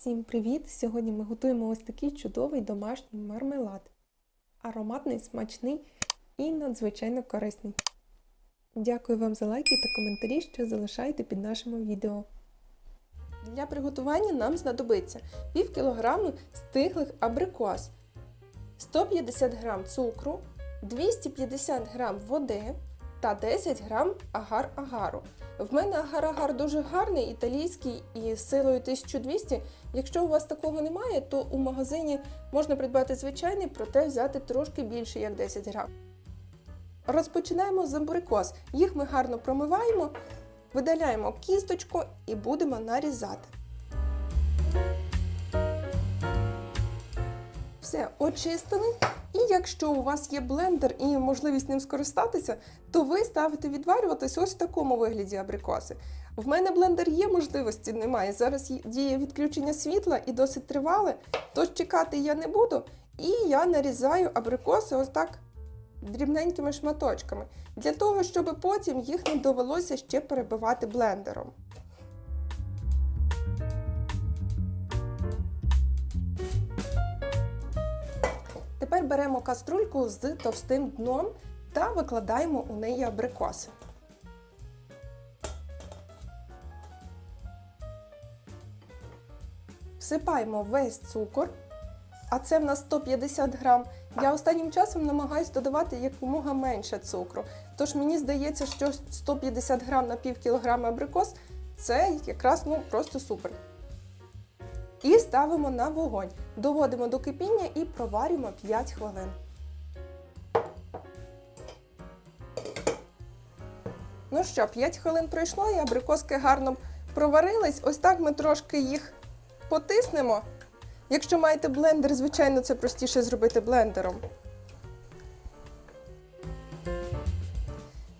Всім привіт! Сьогодні ми готуємо ось такий чудовий домашній мармелад. Ароматний, смачний і надзвичайно корисний. Дякую вам за лайки та коментарі, що залишаєте під нашими відео. Для приготування нам знадобиться пів кілограми стиглих абрикос, 150 г цукру, 250 г води та 10 г агар-агару. В мене агар-агар дуже гарний, італійський і силою 1200. Якщо у вас такого немає, то у магазині можна придбати звичайний, проте взяти трошки більше, як 10 грам. Розпочинаємо з абрикос. Їх ми гарно промиваємо, видаляємо кісточку і будемо нарізати. Все, очистили. І якщо у вас є блендер і можливість ним скористатися, то ви ставите відварюватись ось в такому вигляді абрикоси. В мене блендер є, можливості немає. Зараз діє відключення світла і досить тривале, тож чекати я не буду. І я нарізаю абрикоси ось так дрібненькими шматочками, для того, щоб потім їх не довелося ще перебивати блендером. Беремо каструльку з товстим дном та викладаємо у неї абрикоси. Всипаємо весь цукор, а це в нас 150 грам. Я останнім часом намагаюся додавати якомога менше цукру. Тож мені здається, що 150 грам на пів кілограма абрикос це якраз ну, просто супер. І ставимо на вогонь. Доводимо до кипіння і проварюємо 5 хвилин. Ну що, 5 хвилин пройшло і абрикоски гарно проварились. Ось так ми трошки їх потиснемо. Якщо маєте блендер, звичайно, це простіше зробити блендером.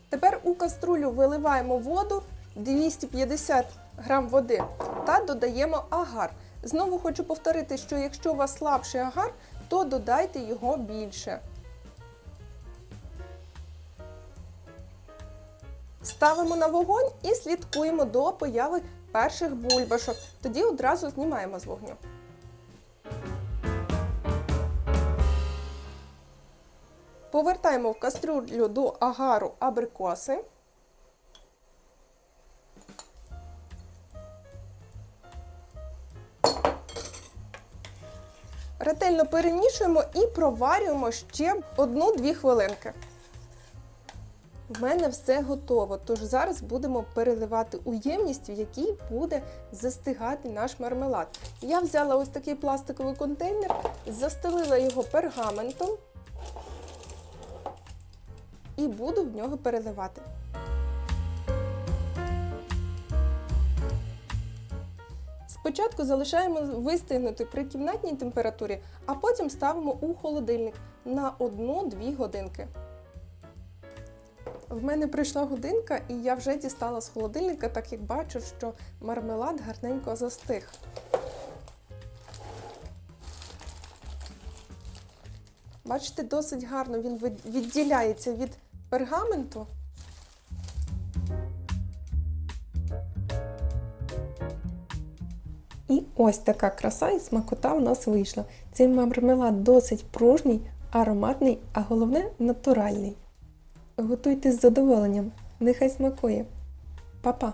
Тепер у каструлю виливаємо воду 250 г води та додаємо агар. Знову хочу повторити, що якщо у вас слабший агар, то додайте його більше. Ставимо на вогонь і слідкуємо до появи перших бульбашок. Тоді одразу знімаємо з вогню. Повертаємо в кастрюлю до агару абрикоси. Ретельно перемішуємо і проварюємо ще 1-2 хвилинки. В мене все готово, тож зараз будемо переливати у ємність, в якій буде застигати наш мармелад. Я взяла ось такий пластиковий контейнер, застелила його пергаментом і буду в нього переливати. Спочатку залишаємо вистигнути при кімнатній температурі, а потім ставимо у холодильник на 1-2 годинки. В мене прийшла годинка, і я вже дістала з холодильника, так як бачу, що мармелад гарненько застиг. Бачите, досить гарно він відділяється від пергаменту. І ось така краса і смакота в нас вийшла. Цей мармелад досить пружній, ароматний, а головне натуральний. Готуйте з задоволенням. Нехай смакує. Па-па!